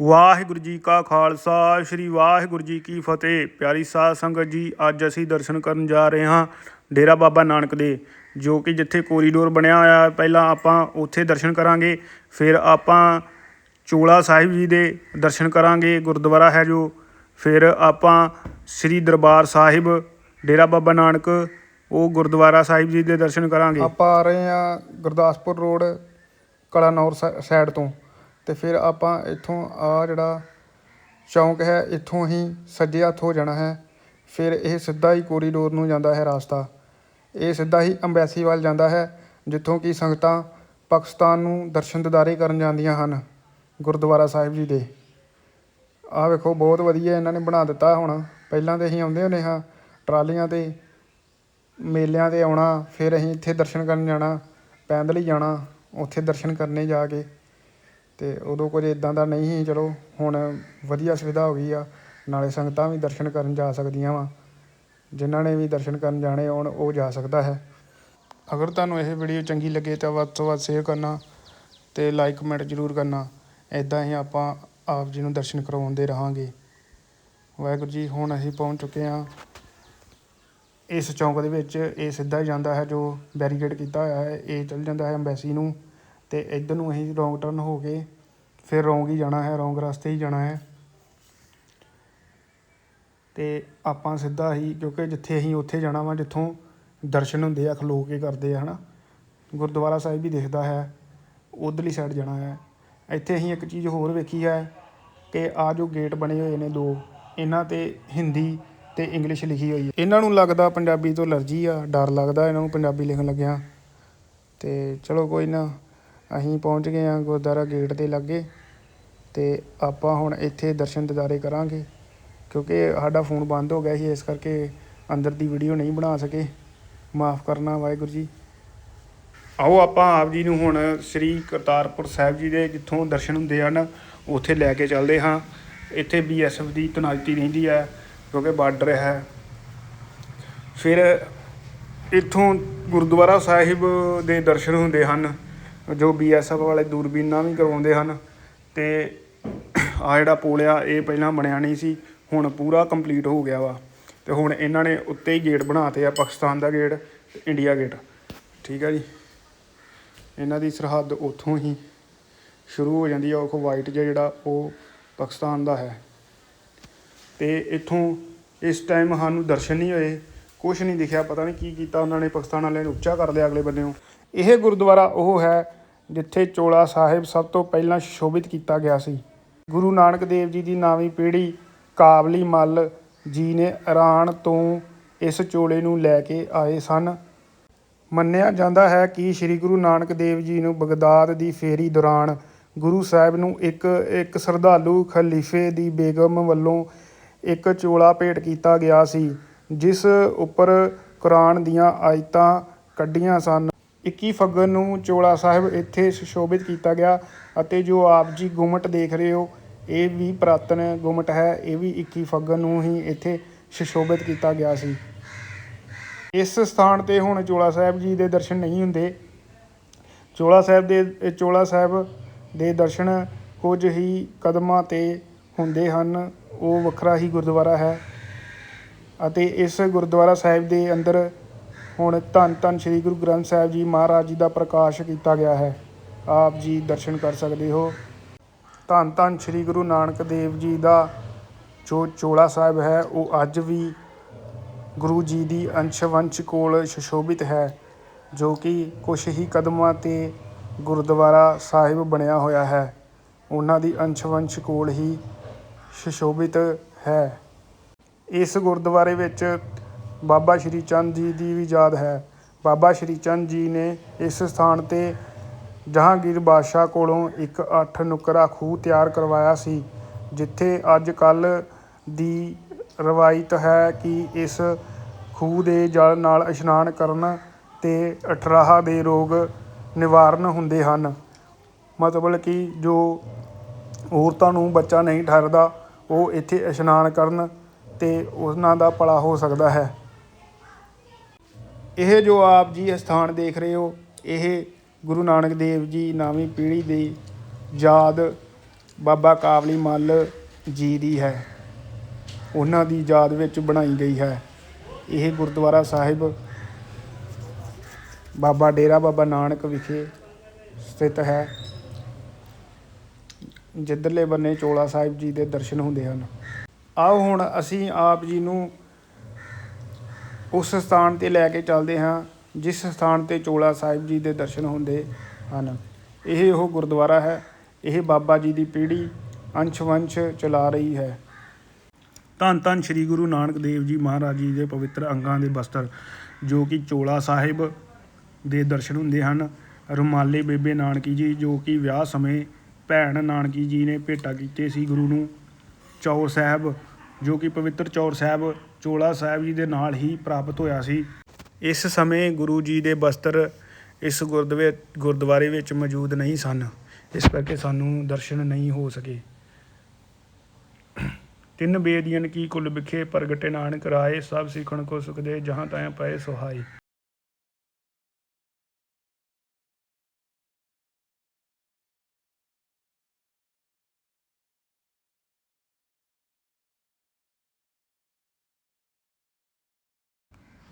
ਵਾਹਿਗੁਰੂ ਜੀ ਕਾ ਖਾਲਸਾ ਸ੍ਰੀ ਵਾਹਿਗੁਰੂ ਜੀ ਕੀ ਫਤਿਹ। ਪਿਆਰੀ ਸਾਧ ਸੰਗਤ ਜੀ ਅੱਜ ਅਸੀਂ ਦਰਸ਼ਨ ਕਰਨ ਜਾ ਰਹੇ ਹਾਂ ਡੇਰਾ ਬਾਬਾ ਨਾਨਕ ਦੇ ਜੋ ਕਿ ਜਿੱਥੇ ਕੋਰੀਡੋਰ ਬਣਿਆ ਹੋਇਆ ਹੈ, ਪਹਿਲਾਂ ਆਪਾਂ ਉੱਥੇ ਦਰਸ਼ਨ ਕਰਾਂਗੇ ਫਿਰ ਆਪਾਂ ਚੋਲਾ ਸਾਹਿਬ ਜੀ ਦੇ ਦਰਸ਼ਨ ਕਰਾਂਗੇ ਗੁਰਦੁਆਰਾ ਹੈ ਜੋ। ਫਿਰ ਆਪਾਂ ਸ੍ਰੀ ਦਰਬਾਰ ਸਾਹਿਬ ਡੇਰਾ ਬਾਬਾ ਨਾਨਕ ਉਹ ਗੁਰਦੁਆਰਾ ਸਾਹਿਬ ਜੀ ਦੇ ਦਰਸ਼ਨ ਕਰਾਂਗੇ। ਆਪਾਂ ਆ ਰਹੇ ਹਾਂ ਗੁਰਦਾਸਪੁਰ ਰੋਡ ਕਲਾਨੌਰ ਸਾਈਡ ਤੋਂ। ਤੇ ਫਿਰ ਆਪਾਂ ਇੱਥੋਂ ਆ ਜਿਹੜਾ ਚੌਂਕ ਹੈ, ਇੱਥੋਂ ਹੀ ਸੱਜੇ ਹੱਥ ਹੋ ਜਾਣਾ ਹੈ। ਫਿਰ ਇਹ ਸਿੱਧਾ ਹੀ ਕੋਰੀਡੋਰ ਨੂੰ ਜਾਂਦਾ ਹੈ ਰਾਸਤਾ। ਇਹ ਸਿੱਧਾ ਹੀ ਅੰਬੈਸੀ ਵੱਲ ਜਾਂਦਾ ਹੈ, ਜਿੱਥੋਂ ਕਿ ਸੰਗਤਾਂ ਪਾਕਿਸਤਾਨ ਨੂੰ ਦਰਸ਼ਨ ਦਿਦਾਰੇ ਕਰਨ ਜਾਂਦੀਆਂ ਹਨ ਗੁਰਦੁਆਰਾ ਸਾਹਿਬ ਜੀ ਦੇ। ਆਹ ਵੇਖੋ, ਬਹੁਤ ਵਧੀਆ ਇਹਨਾਂ ਨੇ ਬਣਾ ਦਿੱਤਾ ਹੁਣ। ਪਹਿਲਾਂ ਤੇ ਅਸੀਂ ਆਉਂਦੇ ਹੁੰਦੇ ਹਾਂ, ਟਰਾਲੀਆਂ ਤੇ, ਮੇਲਿਆਂ ਤੇ ਆਉਣਾ, ਫਿਰ ਅਸੀਂ ਇੱਥੇ ਦਰਸ਼ਨ ਕਰਨ ਜਾਣਾ, ਪੈਦਲ ਹੀ ਜਾਣਾ, ਉੱਥੇ ਦਰਸ਼ਨ ਕਰਨੇ ਜਾ ਕੇ। ਤੇ ਉਦੋਂ ਕੁਝ ਇਦਾਂ ਦਾ ਨਹੀਂ ਸੀ, ਚਲੋ ਹੁਣ ਵਧੀਆ ਸੁਵਿਧਾ ਹੋ ਗਈ ਆ, ਨਾਲੇ ਸੰਗਤਾਂ ਵੀ ਦਰਸ਼ਨ ਕਰਨ ਜਾ ਸਕਦੀਆਂ ਵਾ। ਜਿਨ੍ਹਾਂ ਨੇ ਵੀ ਦਰਸ਼ਨ ਕਰਨ ਜਾਣੇ ਹੋਣ ਉਹ ਜਾ ਸਕਦਾ ਹੈ। ਅਗਰ ਤੁਹਾਨੂੰ ਇਹ ਵੀਡੀਓ ਚੰਗੀ ਲੱਗੇ ਤਾਂ ਵੱਧ ਤੋਂ ਵੱਧ ਸ਼ੇਅਰ ਕਰਨਾ ਤੇ ਲਾਈਕ ਕਮੈਂਟ ਜ਼ਰੂਰ ਕਰਨਾ। ਇਦਾਂ ਹੀ ਆਪਾਂ ਆਪ ਜੀ ਨੂੰ ਦਰਸ਼ਨ ਕਰਵਾਉਂਦੇ ਰਹਾਂਗੇ। ਵਾਹਿਗੁਰੂ ਜੀ, ਹੁਣ ਅਸੀਂ ਪਹੁੰਚ ਚੁੱਕੇ ਹਾਂ। ਇਸ ਚੌਂਕ ਦੇ ਵਿੱਚ ਇਹ ਸਿੱਧਾ ਜਾਂਦਾ ਹੈ, ਜੋ ਬੈਰੀਕੇਡ ਕੀਤਾ ਹੋਇਆ ਹੈ। ਇਹ ਚੱਲ ਜਾਂਦਾ ਹੈ ਅੰਬੈਸੀ ਨੂੰ। ਤੇ ਇੱਧਰ ਨੂੰ ਅਸੀਂ ਰੌਂਗ ਟਰਨ ਹੋ ਕੇ ਫਿਰ ਰੌਂਗ ਹੀ ਜਾਣਾ ਹੈ, ਰੌਂਗ ਰਸਤੇ ਹੀ ਜਾਣਾ ਹੈ। ਤੇ ਆਪਾਂ ਸਿੱਧਾ ਹੀ, ਕਿਉਂਕਿ ਜਿੱਥੇ ਅਸੀਂ ਉੱਥੇ ਜਾਣਾ ਵਾ, ਜਿੱਥੋਂ ਦਰਸ਼ਨ ਹੁੰਦੇ ਆ ਖਲੋ ਕੇ ਕਰਦੇ ਆ, ਹਨਾ। ਗੁਰਦੁਆਰਾ ਸਾਹਿਬ ਵੀ ਦਿਖਦਾ ਹੈ, ਉਧਰਲੀ ਸਾਈਡ ਜਾਣਾ ਹੈ। ਇੱਥੇ ਅਸੀਂ ਇੱਕ ਚੀਜ਼ ਹੋਰ ਵੇਖੀ ਹੈ ਕਿ ਆ ਜੋ ਗੇਟ ਬਣੇ ਹੋਏ ਨੇ ਦੋ, ਇਹਨਾਂ ਤੇ ਹਿੰਦੀ ਤੇ ਇੰਗਲਿਸ਼ ਲਿਖੀ ਹੋਈ ਹੈ। ਇਹਨਾਂ ਨੂੰ ਲੱਗਦਾ ਪੰਜਾਬੀ ਤੋਂ ਅਲਰਜੀ ਆ, ਡਰ ਲੱਗਦਾ, ਇਹਨਾਂ ਨੂੰ ਪੰਜਾਬੀ ਲਿਖਣ ਲੱਗਿਆ। ਤੇ ਚਲੋ ਕੋਈ ਨਾ ਅਸੀਂ ਪਹੁੰਚ ਗਏ ਹਾਂ ਗੁਰਦੁਆਰਾ ਗੇਟ ਦੇ ਲਾਗੇ ਤੇ ਆਪਾਂ ਹੁਣ ਇੱਥੇ ਦਰਸ਼ਨ ਦਿਦਾਰੇ ਕਰਾਂਗੇ, ਕਿਉਂਕਿ ਸਾਡਾ ਫੋਨ ਬੰਦ ਹੋ ਗਿਆ ਸੀ, ਇਸ ਕਰਕੇ ਅੰਦਰ ਦੀ ਵੀਡੀਓ ਨਹੀਂ ਬਣਾ ਸਕੇ। ਮਾਫ ਕਰਨਾ ਵਾਹਿਗੁਰੂ ਜੀ। ਆਓ ਆਪਾਂ ਆਪ ਜੀ ਨੂੰ ਹੁਣ ਸ੍ਰੀ ਕਰਤਾਰਪੁਰ ਸਾਹਿਬ ਜੀ ਦੇ ਜਿੱਥੋਂ ਦਰਸ਼ਨ ਹੁੰਦੇ ਹਨ, ਉੱਥੇ ਲੈ ਕੇ ਚੱਲਦੇ ਹਾਂ। ਇੱਥੇ ਬੀਐਸਐਫ ਦੀ ਤੈਨਾਤੀ ਰਹਿੰਦੀ ਹੈ, ਕਿਉਂਕਿ ਬਾਰਡਰ ਹੈ। ਫਿਰ ਇੱਥੋਂ ਗੁਰਦੁਆਰਾ ਸਾਹਿਬ ਦੇ ਦਰਸ਼ਨ ਹੁੰਦੇ ਹਨ। ਜੋ ਬੀਐਸਐਫ ਵਾਲੇ ਦੂਰਬੀਨਾਂ ਵੀ ਕਰਵਾਉਂਦੇ ਹਨ ਤੇ ਆ ਜਿਹੜਾ ਪੁਲ ਆ, ਇਹ ਪਹਿਲਾਂ ਬਣਿਆ ਨਹੀਂ ਸੀ, ਹੁਣ ਪੂਰਾ ਕੰਪਲੀਟ ਹੋ ਗਿਆ ਵਾ। ਤੇ ਹੁਣ ਇਹਨਾਂ ਨੇ ਉੱਤੇ ਹੀ ਗੇਟ ਬਣਾਤੇ ਆ, ਪਾਕਿਸਤਾਨ ਦਾ ਗੇਟ ਤੇ ਇੰਡੀਆ ਗੇਟ ਠੀਕ ਆ ਜੀ? ਇਹਨਾਂ ਦੀ ਸਰਹੱਦ ਉੱਥੋਂ ਹੀ ਸ਼ੁਰੂ ਹੋ ਜਾਂਦੀ ਆ, ਉਹ ਵਾਈਟ ਜਿਹਾ ਜਿਹੜਾ ਉਹ ਪਾਕਿਸਤਾਨ ਦਾ ਹੈ। ਤੇ ਇੱਥੋਂ ਇਸ ਟਾਈਮ ਸਾਨੂੰ ਦਰਸ਼ਨ ਨਹੀਂ ਹੋਏ ਕੁਝ ਨਹੀਂ ਦਿਖਿਆ, ਪਤਾ ਨਹੀਂ ਕੀ ਕੀਤਾ ਉਹਨਾਂ ਨੇ, ਪਾਕਿਸਤਾਨ ਵਾਲਿਆਂ ਨੇ ਉੱਚਾ ਕਰ ਲਿਆ ਅਗਲੇ ਬੰਨਿਓ। ਇਹ ਗੁਰਦੁਆਰਾ ਉਹ ਹੈ ਜਿੱਥੇ ਚੋਲਾ ਸਾਹਿਬ ਸਭ ਤੋਂ ਪਹਿਲਾਂ ਸ਼ੋਭਿਤ ਕੀਤਾ ਗਿਆ ਸੀ। ਗੁਰੂ ਨਾਨਕ ਦੇਵ ਜੀ ਦੀ ਨਾਵੀਂ ਪੀੜ੍ਹੀ ਕਾਬਲੀ ਮੱਲ ਜੀ ਨੇ ਇਰਾਨ ਤੋਂ ਇਸ ਚੋਲੇ ਨੂੰ ਲੈ ਕੇ ਆਏ ਸਨ। ਮੰਨਿਆ ਜਾਂਦਾ ਹੈ ਕਿ ਸ੍ਰੀ ਗੁਰੂ ਨਾਨਕ ਦੇਵ ਜੀ ਨੂੰ ਬਗਦਾਦ ਦੀ ਫੇਰੀ ਦੌਰਾਨ ਗੁਰੂ ਸਾਹਿਬ ਨੂੰ ਇੱਕ ਇੱਕ ਸ਼ਰਧਾਲੂ ਖਲੀਫੇ ਦੀ ਬੇਗਮ ਵੱਲੋਂ ਇੱਕ ਚੋਲਾ ਭੇਟ ਕੀਤਾ ਗਿਆ ਸੀ, ਜਿਸ ਉੱਪਰ ਕੁਰਾਨ ਦੀਆਂ ਆਇਤਾਂ ਕੱਢੀਆਂ ਸਨ। 21 ਫੱਗਣ ਨੂੰ ਚੋਲਾ ਸਾਹਿਬ ਇੱਥੇ ਸੁਸ਼ੋਭਿਤ ਕੀਤਾ ਗਿਆ ਅਤੇ ਜੋ ਆਪ ਜੀ ਗੁਮਟ ਦੇਖ ਰਹੇ ਹੋ, ਇਹ ਵੀ ਪ੍ਰਾਤਨ ਗੁਮਟ ਹੈ, ਇਹ ਵੀ 21 ਫੱਗਣ ਨੂੰ ਹੀ ਇੱਥੇ ਸੁਸ਼ੋਭਿਤ ਕੀਤਾ ਗਿਆ ਸੀ। ਇਸ ਸਥਾਨ ਤੇ ਹੁਣ ਚੋਲਾ ਸਾਹਿਬ ਜੀ ਦੇ ਦਰਸ਼ਨ ਨਹੀਂ ਹੁੰਦੇ। ਚੋਲਾ ਸਾਹਿਬ ਦੇ, ਚੋਲਾ ਸਾਹਿਬ ਦੇ ਦਰਸ਼ਨ ਕੁਝ ਹੀ ਕਦਮਾਂ ਤੇ ਹੁੰਦੇ ਹਨ, ਉਹ ਵੱਖਰਾ ਹੀ ਗੁਰਦੁਆਰਾ ਹੈ ਅਤੇ ਇਸ ਗੁਰਦੁਆਰਾ ਸਾਹਿਬ ਦੇ ਅੰਦਰ ਹੁਣ ਧੰਨ ਧੰਨ ਸ੍ਰੀ ਗੁਰੂ ਗ੍ਰੰਥ ਸਾਹਿਬ ਜੀ ਮਹਾਰਾਜ ਜੀ ਦਾ ਪ੍ਰਕਾਸ਼ ਕੀਤਾ ਗਿਆ ਹੈ। ਆਪ ਜੀ ਦਰਸ਼ਨ ਕਰ ਸਕਦੇ ਹੋ। ਧੰਨ ਧੰਨ ਸ੍ਰੀ ਗੁਰੂ ਨਾਨਕ ਦੇਵ ਜੀ ਦਾ ਜੋ ਚੋਲਾ ਸਾਹਿਬ ਹੈ, ਉਹ ਅੱਜ ਵੀ ਗੁਰੂ ਜੀ ਦੀ ਅੰਸ਼ਵੰਸ਼ ਕੋਲ ਸੁਸ਼ੋਭਿਤ ਹੈ, ਜੋ ਕਿ ਕੁਛ ਹੀ ਕਦਮਾਂ ਤੇ ਗੁਰਦੁਆਰਾ ਸਾਹਿਬ ਬਣਿਆ ਹੋਇਆ ਹੈ। ਉਹਨਾਂ ਦੀ ਅੰਸ਼ਵੰਸ਼ ਕੋਲ ਹੀ ਸੁਸ਼ੋਭਿਤ ਹੈ। ਇਸ ਗੁਰਦੁਆਰੇ ਵਿੱਚ ਬਾਬਾ ਸ਼੍ਰੀ ਚੰਦ ਜੀ ਦੀ ਵੀ ਯਾਦ ਹੈ। ਬਾਬਾ ਸ਼੍ਰੀ ਚੰਦ ਜੀ ਨੇ ਇਸ ਸਥਾਨ ਤੇ ਜਹਾਂਗੀਰ ਬਾਦਸ਼ਾਹ ਕੋਲੋਂ ਇੱਕ ਅੱਠ ਨੁਕਰਾ ਖੂਹ ਤਿਆਰ ਕਰਵਾਇਆ ਸੀ, ਜਿੱਥੇ ਅੱਜ ਕੱਲ ਦੀ ਰਵਾਇਤ ਹੈ ਕਿ ਇਸ ਖੂਹ ਦੇ ਜਲ ਨਾਲ ਇਸ਼ਨਾਨ ਕਰਨ ਤੇ ਅਠਰਾਹ ਦੇ ਰੋਗ ਨਿਵਾਰਨ ਹੁੰਦੇ ਹਨ। ਮਤਲਬ ਕਿ ਜੋ ਔਰਤਾਂ ਨੂੰ ਬੱਚਾ ਨਹੀਂ ਠਹਿਰਦਾ, ਉਹ ਇੱਥੇ ਇਸ਼ਨਾਨ ਕਰਨ ਤੇ ਉਹਨਾਂ ਦਾ ਭਲਾ ਹੋ ਸਕਦਾ ਹੈ। ਇਹ ਜੋ ਆਪ ਜੀ ਇਹ ਸਥਾਨ ਦੇਖ ਰਹੇ ਹੋ, ਇਹ ਗੁਰੂ ਨਾਨਕ ਦੇਵ ਜੀ ਨਵੀਂ ਪੀੜ੍ਹੀ ਦੀ ਯਾਦ ਬਾਬਾ ਕਾਬਲੀ ਮੱਲ ਜੀ ਦੀ ਹੈ। ਉਹਨਾਂ ਦੀ ਯਾਦ ਵਿੱਚ ਬਣਾਈ ਗਈ ਹੈ। ਇਹ ਗੁਰਦੁਆਰਾ ਸਾਹਿਬ ਬਾਬਾ ਡੇਰਾ ਬਾਬਾ ਨਾਨਕ ਵਿਖੇ ਸਥਿਤ ਹੈ। ਜਿੱਧਰਲੇ ਬੰਨੇ ਚੋਲਾ ਸਾਹਿਬ ਜੀ ਦੇ ਦਰਸ਼ਨ ਹੁੰਦੇ ਹਨ। ਆਓ ਹੁਣ ਅਸੀਂ ਆਪ ਜੀ ਨੂੰ ਉਸ ਸਥਾਨ ਤੇ ਲੈ ਕੇ ਚੱਲਦੇ ਹਾਂ, ਜਿਸ ਸਥਾਨ ਤੇ ਚੋਲਾ ਸਾਹਿਬ ਜੀ ਦੇ ਦਰਸ਼ਨ ਹੁੰਦੇ ਹਨ। ਇਹ ਉਹ ਗੁਰਦੁਆਰਾ ਹੈ, ਇਹ ਬਾਬਾ ਜੀ ਦੀ ਪੀੜ੍ਹੀ ਅੰਸ਼ ਵੰਸ਼ ਚਲਾ ਰਹੀ ਹੈ। ਧੰਨ ਧੰਨ ਸ੍ਰੀ ਗੁਰੂ ਨਾਨਕ ਦੇਵ ਜੀ ਮਹਾਰਾਜ ਜੀ ਦੇ ਪਵਿੱਤਰ ਅੰਗਾਂ ਦੇ ਬਸਤਰ, ਜੋ ਕਿ ਚੋਲਾ ਸਾਹਿਬ ਦੇ ਦਰਸ਼ਨ ਹੁੰਦੇ ਹਨ। ਰੁਮਾਲੇ ਬੇਬੇ ਨਾਨਕੀ ਜੀ, ਜੋ ਕਿ ਵਿਆਹ ਸਮੇਂ ਭੈਣ ਨਾਨਕੀ ਜੀ ਨੇ ਭੇਟਾ ਕੀਤੇ ਸੀ ਗੁਰੂ ਨੂੰ। ਚੌਰ ਸਾਹਿਬ, ਜੋ ਕਿ ਪਵਿੱਤਰ ਚੌਰ ਸਾਹਿਬ ਚੋਲਾ ਸਾਹਿਬ ਜੀ ਦੇ ਨਾਲ ਹੀ ਪ੍ਰਾਪਤ ਹੋਇਆ ਸੀ। ਇਸ ਸਮੇਂ ਗੁਰੂ ਜੀ ਦੇ ਬਸਤਰ ਇਸ ਗੁਰਦੁਆਰੇ ਗੁਰਦੁਆਰੇ ਵਿੱਚ ਮੌਜੂਦ ਨਹੀਂ ਸਨ। ਇਸ ਕਰਕੇ ਸਾਨੂੰ ਦਰਸ਼ਨ ਨਹੀਂ ਹੋ ਸਕੇ। ਤਿੰਨ ਬੇਦੀਆਂ ਕੀ ਕੁਲ ਵਿਖੇ ਪ੍ਰਗਟੇ ਨਾਨਕ ਰਾਏ, ਸਭ ਸਿੱਖਣ ਕੋ ਸੁਖ ਦੇ ਜਹਾਂ ਤਾਇਆ ਪਏ ਸੁਹਾਈ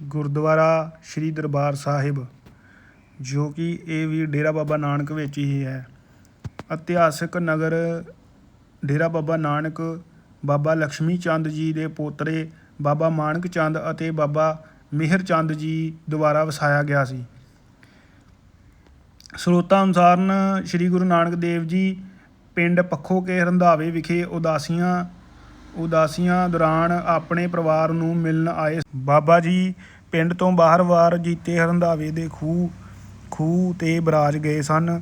ਗੁਰਦੁਆਰਾ ਸ੍ਰੀ ਦਰਬਾਰ ਸਾਹਿਬ, ਜੋ ਕਿ ਇਹ ਵੀ ਡੇਰਾ ਬਾਬਾ ਨਾਨਕ ਵਿੱਚ ਹੀ ਹੈ। ਇਤਿਹਾਸਕ ਨਗਰ ਡੇਰਾ ਬਾਬਾ ਨਾਨਕ, ਬਾਬਾ ਲక్ష్ਮੀ ਚੰਦ ਜੀ ਦੇ ਪੋਤਰੇ ਬਾਬਾ ਮਾਨਕ ਚੰਦ ਅਤੇ ਬਾਬਾ ਮਿਹਰ ਚੰਦ ਜੀ ਦੁਆਰਾ ਵਸਾਇਆ ਗਿਆ ਸੀ। ਸਰੋਤਾਂ ਅਨੁਸਾਰ ਸ੍ਰੀ ਗੁਰੂ ਨਾਨਕ ਦੇਵ ਜੀ ਪਿੰਡ ਪੱਖੋ ਕੇ ਰੰਧਾਵੇ ਵਿਖੇ ਉਦਾਸੀਆਂ ਉਦਾਸੀਆਂ ਦੌਰਾਨ ਆਪਣੇ ਪਰਿਵਾਰ ਨੂੰ ਮਿਲਣ ਆਏ। ਬਾਬਾ ਜੀ ਪਿੰਡ ਤੋਂ ਬਾਹਰ-ਵਾਰ ਜੀਤੇ ਰੰਧਾਵੇ ਦੇ ਖੂਹ ਖੂਹ ਤੇ ਬਰਾਜ ਗਏ ਸਨ।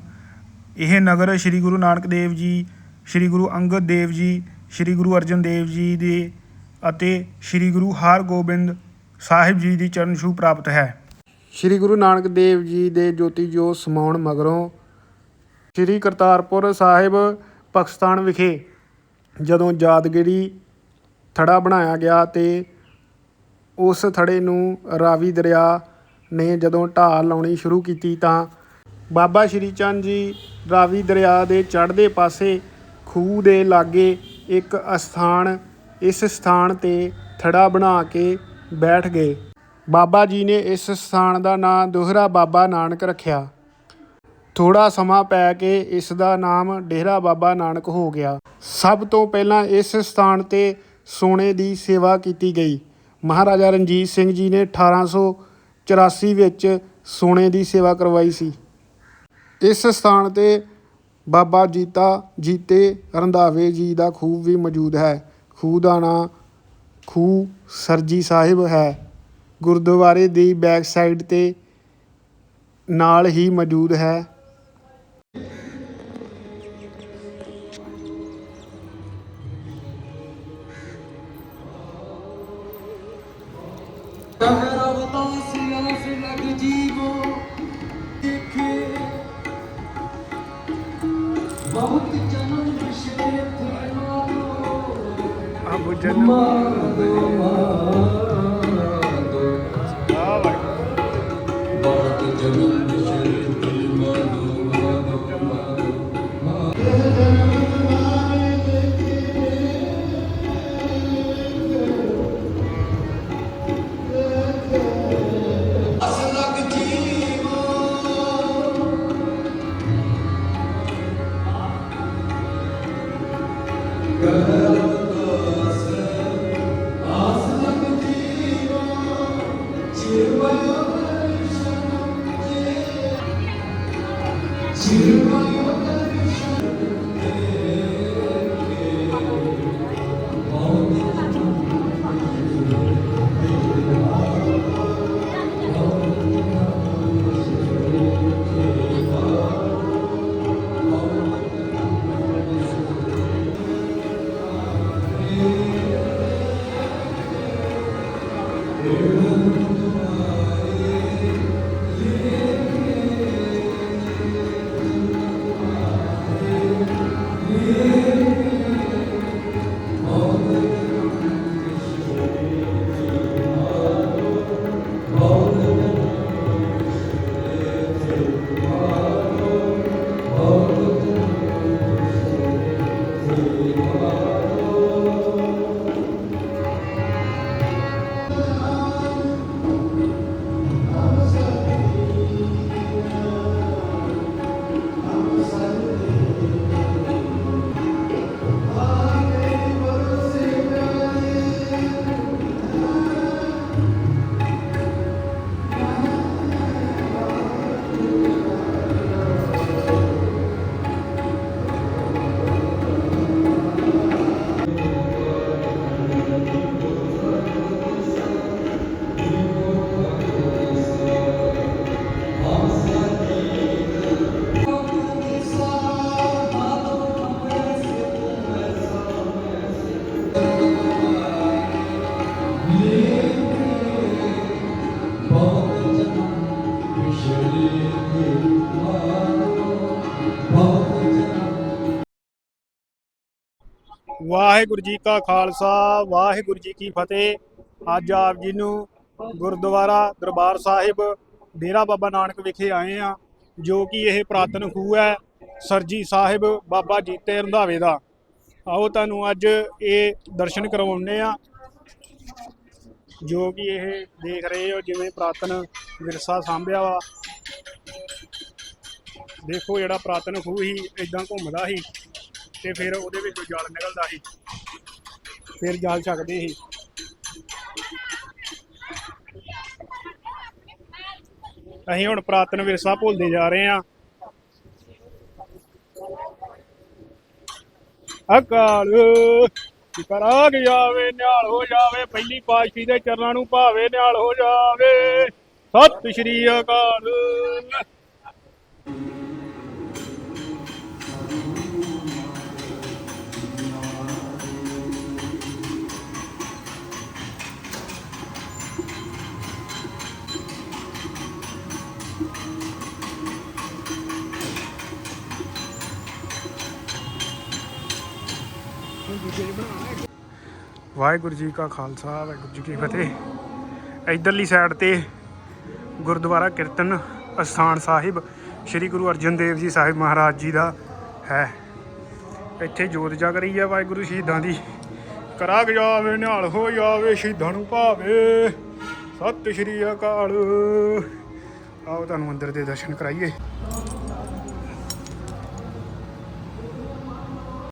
ਇਹ ਨਗਰ ਸ੍ਰੀ ਗੁਰੂ ਨਾਨਕ ਦੇਵ ਜੀ, ਸ੍ਰੀ ਗੁਰੂ ਅੰਗਦ ਦੇਵ ਜੀ, ਸ੍ਰੀ ਗੁਰੂ ਅਰਜਨ ਦੇਵ ਜੀ ਦੇ ਅਤੇ ਸ੍ਰੀ ਗੁਰੂ ਹਰਗੋਬਿੰਦ ਸਾਹਿਬ ਜੀ ਦੀ ਚਰਨ ਛੂਹ ਪ੍ਰਾਪਤ ਹੈ। ਸ਼੍ਰੀ ਗੁਰੂ ਨਾਨਕ ਦੇਵ ਜੀ ਦੇ ਜੋਤੀ ਜੋਤ ਸਮਾਉਣ ਮਗਰੋਂ ਸ਼੍ਰੀ ਕਰਤਾਰਪੁਰ ਸਾਹਿਬ ਪਾਕਿਸਤਾਨ ਵਿਖੇ ਜਦੋਂ ਯਾਦਗਿਰੀ ਥੜਾ ਬਣਾਇਆ ਗਿਆ ਅਤੇ ਉਸ ਥੜੇ ਨੂੰ ਰਾਵੀ ਦਰਿਆ ਨੇ ਜਦੋਂ ਢਾਲ ਲਾਉਣੀ ਸ਼ੁਰੂ ਕੀਤੀ ਤਾਂ ਬਾਬਾ ਸ਼੍ਰੀ ਚੰਦ ਜੀ ਰਾਵੀ ਦਰਿਆ ਦੇ ਚੜ੍ਹਦੇ ਪਾਸੇ ਖੂਹ ਦੇ ਲਾਗੇ ਇੱਕ ਅਸਥਾਨ, ਇਸ ਸਥਾਨ ਤੇ ਥੜਾ ਬਣਾ ਕੇ ਬੈਠ ਗਏ। ਬਾਬਾ ਜੀ ਨੇ ਇਸ ਸਥਾਨ ਦਾ ਨਾਂ ਦੋਹਰਾ ਬਾਬਾ ਨਾਨਕ ਰੱਖਿਆ। ਥੋੜਾ ਸਮਾਂ ਪੈ ਕੇ ਇਸ ਦਾ ਨਾਮ ਡੇਰਾ ਬਾਬਾ ਨਾਨਕ ਹੋ ਗਿਆ। ਸਭ ਤੋਂ ਪਹਿਲਾਂ ਇਸ ਸਥਾਨ ਤੇ ਸੋਨੇ ਦੀ ਸੇਵਾ ਕੀਤੀ ਗਈ। ਮਹਾਰਾਜਾ ਰਣਜੀਤ ਸਿੰਘ ਜੀ ਨੇ 1884 ਵਿੱਚ ਸੋਨੇ ਦੀ ਸੇਵਾ ਕਰਵਾਈ ਸੀ। ਇਸ ਸਥਾਨ ਤੇ ਬਾਬਾ ਜੀਤਾ ਜੀਤੇ ਰੰਧਾਵੇ ਜੀ ਦਾ ਖੂਹ ਵੀ ਮੌਜੂਦ ਹੈ। ਖੂਹ ਦਾ ਨਾਂ ਖੂਹ ਸਰਜੀ ਸਾਹਿਬ ਹੈ। ਗੁਰਦੁਆਰੇ ਦੀ ਬੈਕ ਸਾਈਡ ਤੇ ਨਾਲ ਹੀ ਮੌਜੂਦ ਹੈ। Abu Jannah. to my Waheguru ji ਕਾ ਖਾਲਸਾ, ਵਾਹਿਗੁਰੂ ਜੀ ਕੀ ਫਤਿਹ। ਅੱਜ ਆਪ ਜੀ ਨੂੰ ਗੁਰਦੁਆਰਾ ਦਰਬਾਰ ਸਾਹਿਬ ਡੇਰਾ ਬਾਬਾ ਨਾਨਕ ਵਿਖੇ ਆਏ ਆ ਜੋ ਕਿ ਇਹ ਪ੍ਰਾਤਨ ਖੂਹ ਹੈ, ਸਰਜੀ ਸਾਹਿਬ ਬਾਬਾ ਜੀਤੇ ਰੰਧਾਵੇ ਦਾ। ਆਓ ਤੁਹਾਨੂੰ ਅੱਜ ਇਹ ਦਰਸ਼ਨ ਕਰਵਾਉਂਦੇ ਆ ਜੋ ਕਿ ਇਹ ਦੇਖ ਰਹੇ ਹੋ ਜਿਵੇਂ ਪ੍ਰਾਤਨ ਵਿਰਸਾ ਸਾਂਭਿਆ ਵਾ। ਦੇਖੋ ਜਿਹੜਾ ਪ੍ਰਾਤਨ ਖੂਹ ਹੀ ਇਦਾਂ ਘੁੰਮਦਾ ਸੀ। ਤੇ ਫਿਰ ਉਹਦੇ ਵਿੱਚੋਂ ਜਲ ਨਿਕਲਦਾ ਸੀ। ਫਿਰ ਜਲ ਛਕਦੇ ਸੀ। ਅਸੀਂ ਹੁਣ ਪ੍ਰਾਤਨ ਵਿਰਸਾ ਭੁੱਲਦੇ ਜਾ ਰਹੇ ਹਾਂ। ਅਕਾਲ ਕਰਾ ਜਾਵੇ ਨਿਹਾਲ ਹੋ ਜਾਵੇ। ਪਹਿਲੀ ਪਾਤਸ਼ਾਹੀ ਦੇ ਚਰਨਾਂ ਨੂੰ ਭਾਵੇ ਨਿਹਾਲ ਹੋ ਜਾਵੇ। ਸਤਿ ਸ਼੍ਰੀ ਅਕਾਲ। ਵਾਹਿਗੁਰੂ ਜੀ ਕਾ ਖਾਲਸਾ, ਵਾਹਿਗੁਰੂ ਜੀ ਕੀ ਫਤਿਹ। ਇਧਰਲੀ ਸਾਈਡ ਤੇ ਗੁਰਦੁਆਰਾ ਕੀਰਤਨ ਅਸਥਾਨ ਸਾਹਿਬ, ਸ੍ਰੀ ਗੁਰੂ ਅਰਜਨ ਦੇਵ ਜੀ ਸਾਹਿਬ ਮਹਾਰਾਜ ਜੀ ਦਾ ਹੈ। ਇੱਥੇ ਜੋਤ ਜਗ ਰਹੀ ਹੈ ਵਾਹਿਗੁਰੂ ਸ਼ਹੀਦਾਂ ਦੀ। ਕਰਾ ਜਾਵੇ, ਨਿਹਾਲ ਹੋ ਜਾਵੇ, ਸ਼ਹੀਦਾਂ ਨੂੰ ਭਾਵੇ। ਸਤਿ ਸ਼੍ਰੀ ਅਕਾਲ। ਆਓ ਤੁਹਾਨੂੰ ਅੰਦਰ ਦੇ ਦਰਸ਼ਨ ਕਰਾਈਏ।